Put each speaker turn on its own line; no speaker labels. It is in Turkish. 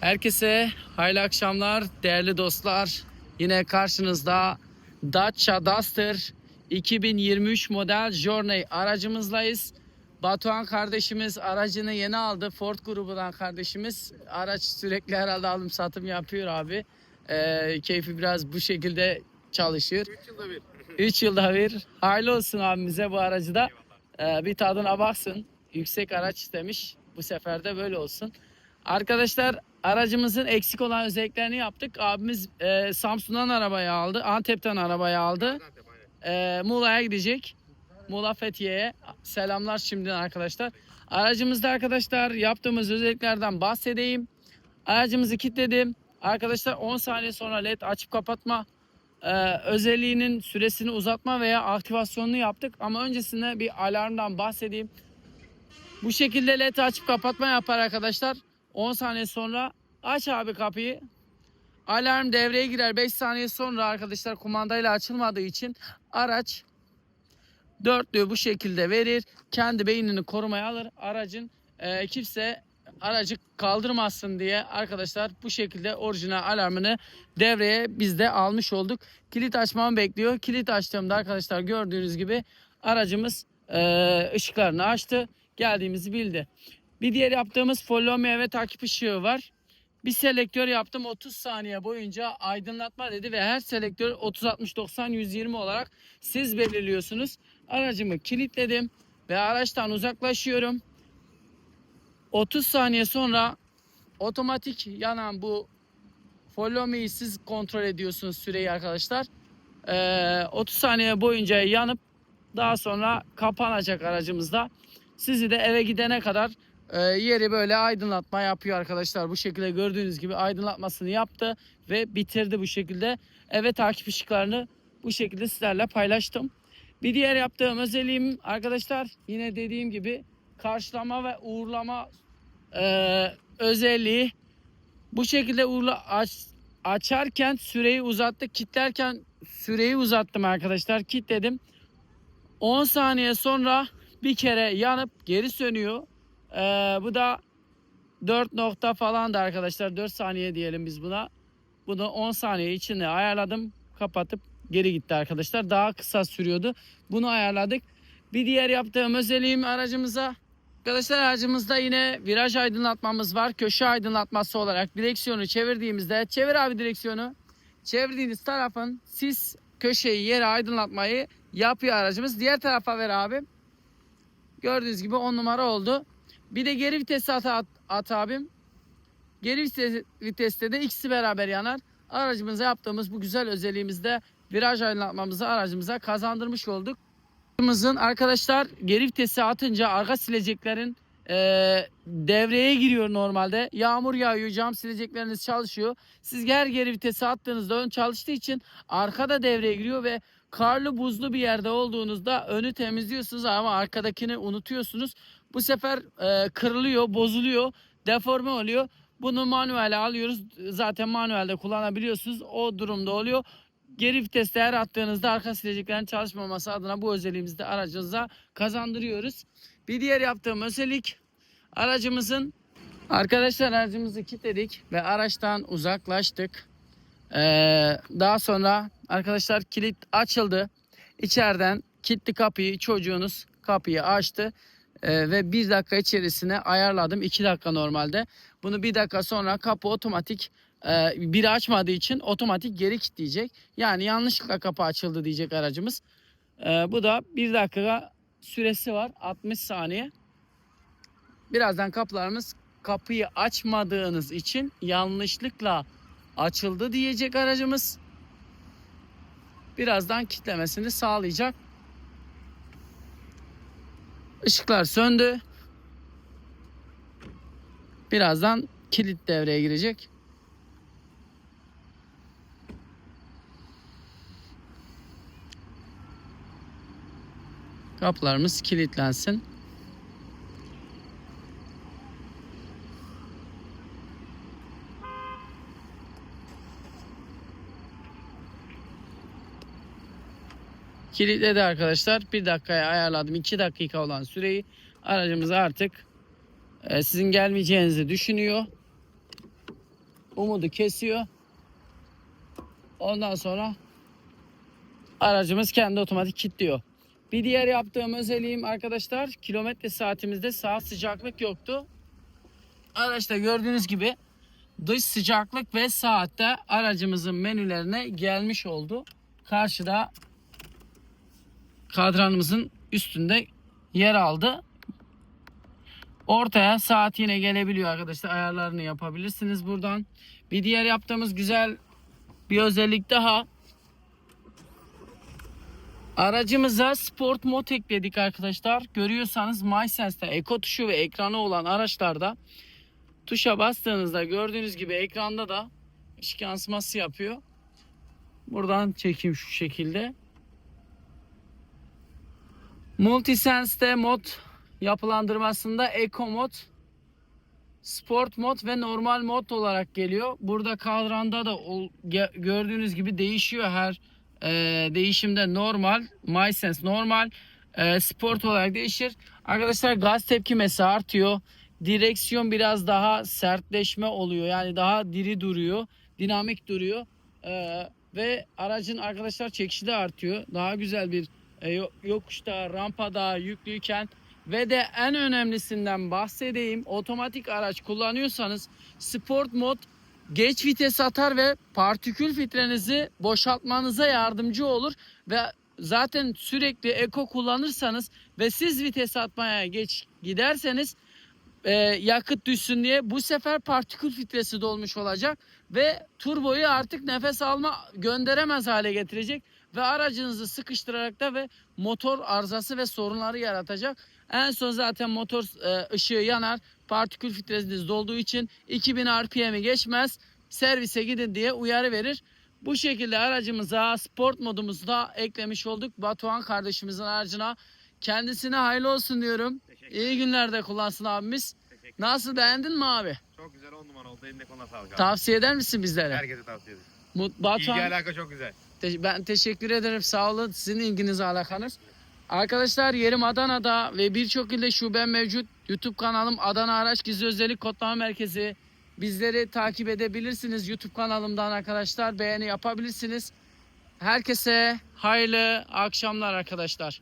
Herkese hayırlı akşamlar değerli dostlar. Yine karşınızda Dacia Duster 2023 model Journey aracımızdayız. Batuhan kardeşimiz aracını yeni aldı. Ford grubundan kardeşimiz. Araç sürekli herhalde alım satım yapıyor abi. Ee, keyfi biraz bu şekilde çalışıyor.
3 yılda bir.
3 yılda bir. Hayırlı olsun abimize bu aracı da. Ee, bir tadına baksın. Yüksek araç istemiş. Bu sefer de böyle olsun. Arkadaşlar aracımızın eksik olan özelliklerini yaptık. Abimiz e, Samsun'dan arabayı aldı. Antep'ten arabayı aldı. E, Muğla'ya gidecek. Muğla Fethiye'ye. Selamlar şimdiden arkadaşlar. Aracımızda arkadaşlar yaptığımız özelliklerden bahsedeyim. Aracımızı kilitledim. Arkadaşlar 10 saniye sonra led açıp kapatma e, özelliğinin süresini uzatma veya aktivasyonunu yaptık. Ama öncesinde bir alarmdan bahsedeyim. Bu şekilde led açıp kapatma yapar arkadaşlar. 10 saniye sonra aç abi kapıyı. Alarm devreye girer 5 saniye sonra arkadaşlar kumandayla açılmadığı için araç dörtlüğü bu şekilde verir. Kendi beynini korumaya alır. Aracın e, kimse aracı kaldırmasın diye arkadaşlar bu şekilde orijinal alarmını devreye biz de almış olduk. Kilit açmamı bekliyor. Kilit açtığımda arkadaşlar gördüğünüz gibi aracımız e, ışıklarını açtı. Geldiğimizi bildi. Bir diğer yaptığımız follow me ve takip ışığı var. Bir selektör yaptım 30 saniye boyunca aydınlatma dedi ve her selektör 30 60 90 120 olarak siz belirliyorsunuz. Aracımı kilitledim ve araçtan uzaklaşıyorum. 30 saniye sonra otomatik yanan bu follow me'yi siz kontrol ediyorsunuz süreyi arkadaşlar. Ee, 30 saniye boyunca yanıp daha sonra kapanacak aracımızda. Sizi de eve gidene kadar e, yeri böyle aydınlatma yapıyor arkadaşlar. Bu şekilde gördüğünüz gibi aydınlatmasını yaptı ve bitirdi bu şekilde. Eve takip ışıklarını bu şekilde sizlerle paylaştım. Bir diğer yaptığım özelliğim arkadaşlar yine dediğim gibi karşılama ve uğurlama e, özelliği. Bu şekilde uğurla aç, açarken süreyi uzattık. Kitlerken süreyi uzattım arkadaşlar. Kitledim. 10 saniye sonra bir kere yanıp geri sönüyor. Ee, bu da 4 nokta falan da arkadaşlar 4 saniye diyelim biz buna. Bunu 10 saniye içinde ayarladım. Kapatıp geri gitti arkadaşlar. Daha kısa sürüyordu. Bunu ayarladık. Bir diğer yaptığım özelliğim aracımıza Arkadaşlar aracımızda yine viraj aydınlatmamız var. Köşe aydınlatması olarak direksiyonu çevirdiğimizde çevir abi direksiyonu. Çevirdiğiniz tarafın sis köşeyi yere aydınlatmayı yapıyor aracımız. Diğer tarafa ver abi. Gördüğünüz gibi 10 numara oldu. Bir de geri vitesi at, at, at abim. Geri vites, viteste de ikisi beraber yanar. Aracımıza yaptığımız bu güzel özelliğimizde viraj aydınlatmamızı aracımıza kazandırmış olduk. Aracımızın arkadaşlar geri vitesi atınca arka sileceklerin e, devreye giriyor normalde. Yağmur yağıyor, cam silecekleriniz çalışıyor. Siz her geri vitesi attığınızda ön çalıştığı için arkada devreye giriyor ve karlı buzlu bir yerde olduğunuzda önü temizliyorsunuz ama arkadakini unutuyorsunuz. Bu sefer e, kırılıyor, bozuluyor, deforme oluyor. Bunu manuele alıyoruz. Zaten manuelde kullanabiliyorsunuz. O durumda oluyor. Geri viteste her attığınızda arka sileceklerin çalışmaması adına bu özelliğimizi de aracınıza kazandırıyoruz. Bir diğer yaptığım özellik aracımızın arkadaşlar aracımızı kilitledik ve araçtan uzaklaştık. Ee, daha sonra arkadaşlar kilit açıldı. İçeriden kilitli kapıyı çocuğunuz kapıyı açtı. Ee, ve bir dakika içerisine ayarladım. 2 dakika normalde. Bunu bir dakika sonra kapı otomatik e, biri açmadığı için otomatik geri kilitleyecek. Yani yanlışlıkla kapı açıldı diyecek aracımız. Ee, bu da bir dakika süresi var. 60 saniye. Birazdan kapılarımız kapıyı açmadığınız için yanlışlıkla açıldı diyecek aracımız. Birazdan kitlemesini sağlayacak. Işıklar söndü. Birazdan kilit devreye girecek. Kapılarımız kilitlensin. Kilitledi arkadaşlar. Bir dakikaya ayarladım. 2 dakika olan süreyi aracımız artık e, sizin gelmeyeceğinizi düşünüyor. umudu kesiyor. Ondan sonra aracımız kendi otomatik kilitliyor. Bir diğer yaptığım özelliğim arkadaşlar kilometre saatimizde saat sıcaklık yoktu. Araçta gördüğünüz gibi dış sıcaklık ve saatte aracımızın menülerine gelmiş oldu. Karşıda kadranımızın üstünde yer aldı. Ortaya saat yine gelebiliyor arkadaşlar. Ayarlarını yapabilirsiniz buradan. Bir diğer yaptığımız güzel bir özellik daha. Aracımıza sport mod ekledik arkadaşlar. Görüyorsanız MySense'de Eco tuşu ve ekranı olan araçlarda tuşa bastığınızda gördüğünüz gibi ekranda da ışık yansıması yapıyor. Buradan çekeyim şu şekilde. Multisense'de mod yapılandırmasında Eco mod, Sport mod ve normal mod olarak geliyor. Burada kadranda da gördüğünüz gibi değişiyor her e, değişimde normal, MySense normal, e, sport olarak değişir. Arkadaşlar gaz tepkimesi artıyor. Direksiyon biraz daha sertleşme oluyor. Yani daha diri duruyor, dinamik duruyor. E, ve aracın arkadaşlar çekişi de artıyor. Daha güzel bir e, yo- yokuşta, rampada yüklüyken ve de en önemlisinden bahsedeyim. Otomatik araç kullanıyorsanız sport mod geç vites atar ve partikül filtrenizi boşaltmanıza yardımcı olur ve zaten sürekli eko kullanırsanız ve siz vites atmaya geç giderseniz e, yakıt düşsün diye bu sefer partikül filtresi dolmuş olacak ve turboyu artık nefes alma gönderemez hale getirecek ve aracınızı sıkıştırarak da ve motor arızası ve sorunları yaratacak. En son zaten motor e, ışığı yanar. Partikül filtreniz dolduğu için 2000 RPM'i geçmez. Servise gidin diye uyarı verir. Bu şekilde aracımıza sport modumuzu da eklemiş olduk. Batuhan kardeşimizin aracına. Kendisine hayırlı olsun diyorum. İyi günlerde kullansın abimiz. Nasıl beğendin mi abi?
Çok güzel on numara oldu. Eline koluna sağlık abi.
Tavsiye eder misin bizlere?
Herkese tavsiye ederim.
Mut-
İlgi
Batuhan
alaka çok güzel.
Te- Ben teşekkür ederim. Sağ olun. Sizin ilginize alakanız. Arkadaşlar yerim Adana'da ve birçok ilde şubem mevcut. YouTube kanalım Adana Araç Gizli Özellik Kodlama Merkezi. Bizleri takip edebilirsiniz YouTube kanalımdan arkadaşlar. Beğeni yapabilirsiniz. Herkese hayırlı akşamlar arkadaşlar.